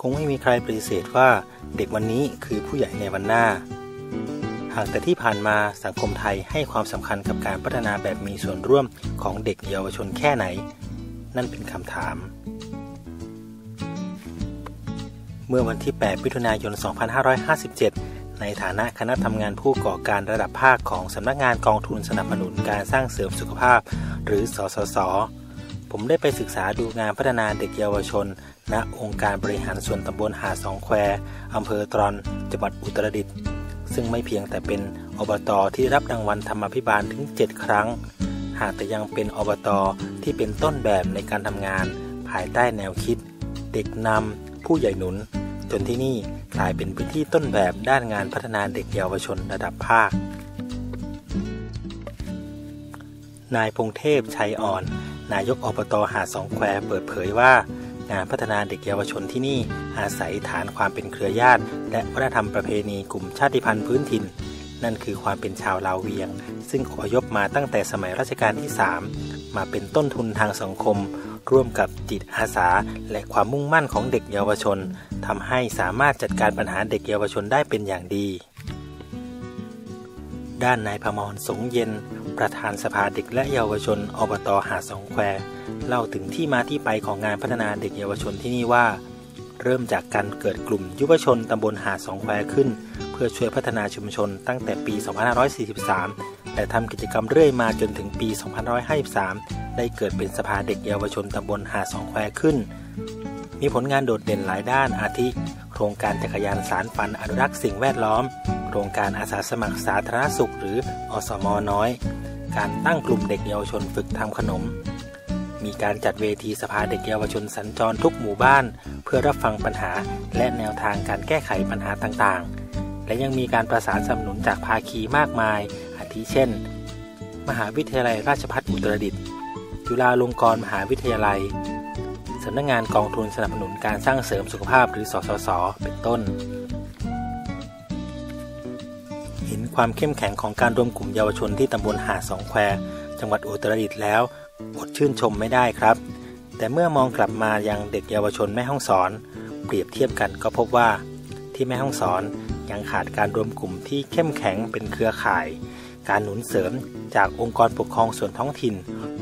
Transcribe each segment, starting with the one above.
คงไม่มีใครปฏิเสธว่าเด็กวันนี้คือผู้ใหญ่ในวันหน้า หากแต่ที่ผ่านมาสังคมไทยให้ความสำคัญกับการพัฒนาแบบมีส่วนร่วมของเด็กเยาวชนแค่ไหน นั่นเป็นคำถาม เมื่อวันที่ 8 มิถุนายน 2557 ในฐานะคณะทำงานผู้ก่อการระดับภาคของสำนักงานกองทุนสนับสนุนการสร้างเสริมสุขภาพ หรือสสส ผมได้ไปศึกษาดูงานพัฒนาเด็กเยาวชน ณ องค์การบริหารส่วนตำบลหาดสองแควอำเภอตรอน จังหวัดอุตรดิตถ์ ซึ่งไม่เพียงแต่เป็นอบตที่รับรางวัลธรรมาภิบาลถึง 7 ครั้ง หากแต่ยังเป็นอบตที่เป็นต้นแบบในการทำงาน ภายใต้แนวคิด เด็กนำผู้ใหญ่หนุน จนที่นี่กลายเป็นพื้นที่ต้นแบบด้านงานพัฒนาเด็กเยาวชนระดับภาค นายพงเทพชัยอ่อน นายกอบตหาดสองแควเปิดเผยว่างานพัฒนาเด็กเยาวชนที่นี่อาศัยฐานความเป็นเครือญาติ และวัฒนธรรมประเพณีกลุ่มชาติพันธุ์พื้นถิ่น นั่นคือความเป็นชาวลาวเวียง ซึ่งขอยพมาตั้งแต่สมัยรัชกาลที่ 3 มาเป็นต้นทุนทางสังคม ร่วมกับจิตอาสา และความมุ่งมั่นของเด็กเยาวชนทำให้สามารถจัดการปัญหาเด็กเยาวชนได้เป็นอย่างดี ด้านนายพมรสงเย็น ประธานสภาเด็กและเยาวชนอบตหาดสองแควเล่าถึงที่มาที่ไปของงานพัฒนาเด็กเยาวชนที่นี่ว่า เริ่มจากการเกิดกลุ่มยุวชนตำบลหาดสองแควขึ้น เพื่อช่วยพัฒนาชุมชนตั้งแต่ปี 2543 และทำกิจกรรมเรื่อยมาจนถึงปี 2553 ได้เกิดเป็นสภาเด็กเยาวชนตำบลหาดสองแควขึ้น มีผลงานโดดเด่นหลายด้านอาทิ โครงการจักรยานสารฝันอนุรักษ์สิ่งแวดล้อม โครงการอาสาสมัครสาธารณสุข หรืออสมน้อย การตั้งกลุ่มเด็กเยาวชนฝึกทำขนม มีการจัดเวทีสภาเด็กเยาวชนสัญจรทุกหมู่บ้าน เพื่อรับฟังปัญหาและแนวทางการแก้ไขปัญหาต่างๆ และยังมีการประสานสนับสนุนจากภาคีมากมาย อาทิเช่น มหาวิทยาลัยราชภัฏอุตรดิตถ์จุฬาลงกรณ์มหาวิทยาลัยสำนักงงานกองทุนสนับสนุนการสร้างเสริมสุขภาพหรือสสส เป็นต้น เห็นความเข้มแข็งของการรวมกลุ่มเยาวชนที่ตำบลหาดสองแควจังหวัดอุตรดิตถ์แล้วอดชื่นชมไม่ได้ครับ แต่เมื่อมองกลับมายังเด็กเยาวชนแม่ห้องสอน เปรียบเทียบกันก็พบว่า ที่แม่ห้องสอนยังขาดการรวมกลุ่มที่เข้มแข็งเป็นเครือข่าย การหนุนเสริมจากองค์กรปกครองส่วนท้องถิ่น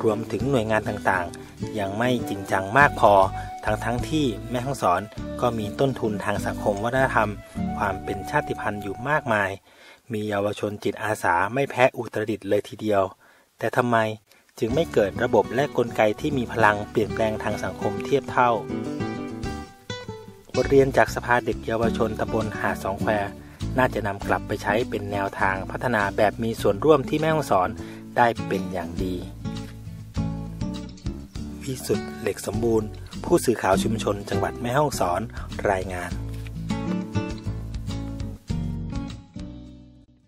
รวมถึงหน่วยงานต่างๆ ยังไม่จริงจังมากพอ ทั้งทั้งที่แม่ห้องสอนก็มีต้นทุนทางสังคมวัฒนธรรม ความเป็นชาติพันธุ์อยู่มากมาย มีเยาวชนจิตอาสาไม่แพ้อุตรดิตเลยทีเดียว แต่ทำไมจึงไม่เกิดระบบและกลไกที่มีพลังเปลี่ยนแปลงทางสังคมเทียบเท่า บทเรียนจากสภาเด็กเยาวชนตำบลหาดสองแควน่าจะนำกลับไปใช้เป็นแนวทางพัฒนาแบบมีส่วนร่วมที่แม่ฮ่องสอนได้เป็นอย่างดีวิสุทธ์เหล็กสมบูรณ์ ผู้สื่อข่าวชุมชนจังหวัดแม่ฮ่องสอนรายงาน